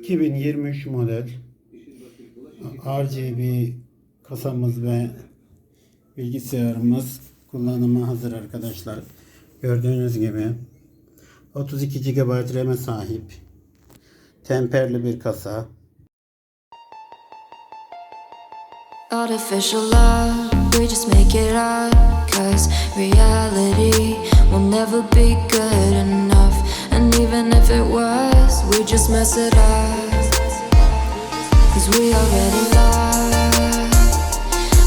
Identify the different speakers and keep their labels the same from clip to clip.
Speaker 1: 2023 model RGB kasamız ve bilgisayarımız kullanıma hazır arkadaşlar. Gördüğünüz gibi 32 GB RAM'e sahip temperli bir kasa.
Speaker 2: Artificial love, we just make it up. Cause reality will never be good enough. And even if it was, we just mess it up. Cause we already lost,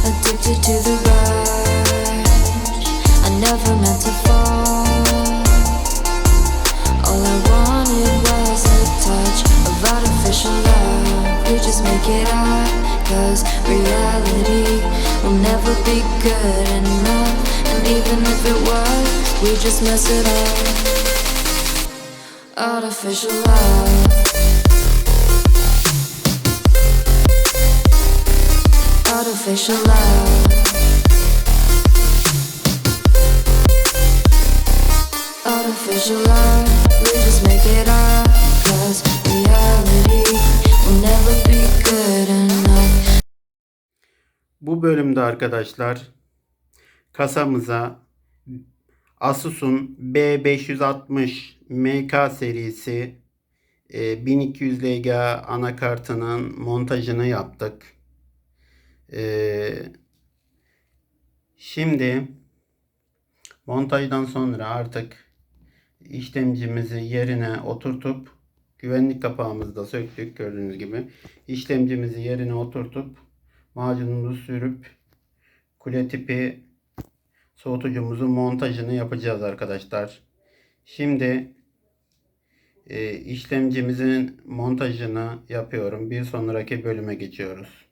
Speaker 2: addicted to the rush. I never meant to fall. All I wanted was a touch of artificial love. We just make it up, cause reality will never be good enough. And even if it was, we just mess it up. Artificial love. Artificial love. Artificial love, we just make it up. Cause reality will never be good enough.
Speaker 1: Bu bölümde arkadaşlar kasamıza Asus'un B560 MK serisi e, 1200 LG anakartının montajını yaptık. E, şimdi montajdan sonra artık işlemcimizi yerine oturtup güvenlik kapağımızı da söktük gördüğünüz gibi. İşlemcimizi yerine oturtup macunumuzu sürüp kule tipi soğutucumuzun montajını yapacağız arkadaşlar. Şimdi e, işlemcimizin montajını yapıyorum. Bir sonraki bölüme geçiyoruz.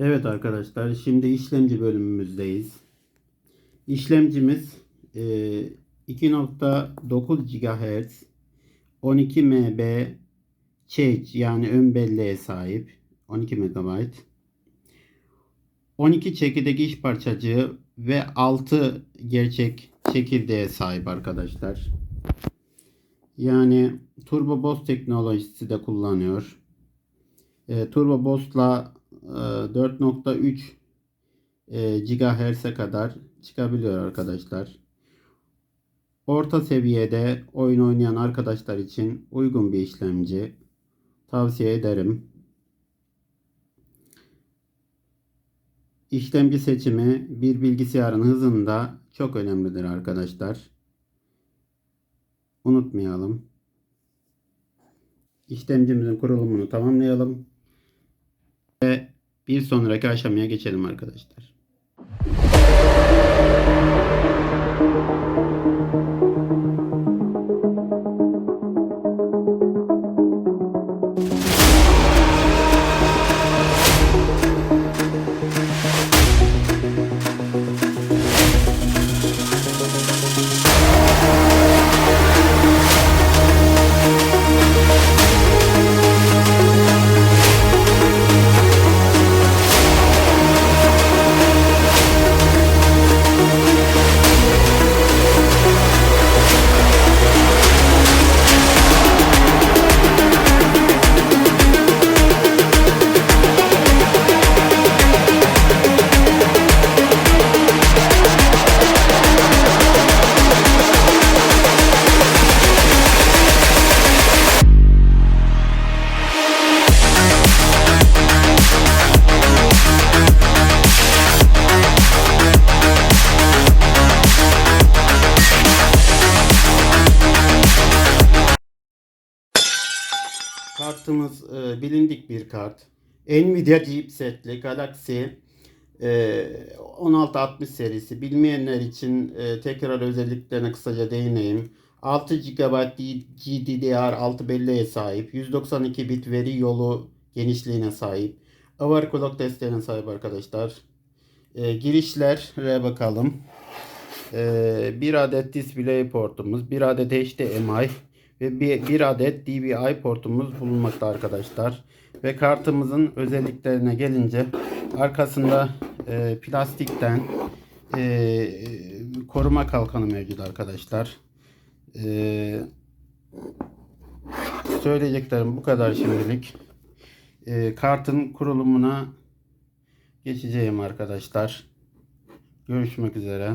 Speaker 1: Evet arkadaşlar şimdi işlemci bölümümüzdeyiz. İşlemcimiz e, 2.9 GHz 12 MB cache yani ön belleğe sahip 12 MB 12 çekirdek iş parçacığı ve 6 gerçek çekirdeğe sahip arkadaşlar. Yani Turbo Boost teknolojisi de kullanıyor. E, Turbo Boost'la e, 4.3 e, GHz'e kadar çıkabiliyor arkadaşlar. Orta seviyede oyun oynayan arkadaşlar için uygun bir işlemci. Tavsiye ederim. İşlemci seçimi bir bilgisayarın hızında çok önemlidir arkadaşlar. Unutmayalım. İşlemcimizin kurulumunu tamamlayalım. Ve bir sonraki aşamaya geçelim arkadaşlar. Kartımız e, bilindik bir kart. Nvidia chipsetli Galaxy e, 1660 serisi. Bilmeyenler için e, tekrar özelliklerine kısaca değineyim. 6 GB GDDR6 belleğe sahip. 192 bit veri yolu genişliğine sahip. Overclock desteğine sahip arkadaşlar. E, girişlere bakalım. E, bir adet display portumuz, bir adet HDMI, ve bir, bir adet DVI portumuz bulunmakta arkadaşlar. Ve kartımızın özelliklerine gelince arkasında e, plastikten e, koruma kalkanı mevcut arkadaşlar. E, söyleyeceklerim bu kadar şimdilik. E, kartın kurulumuna geçeceğim arkadaşlar. Görüşmek üzere.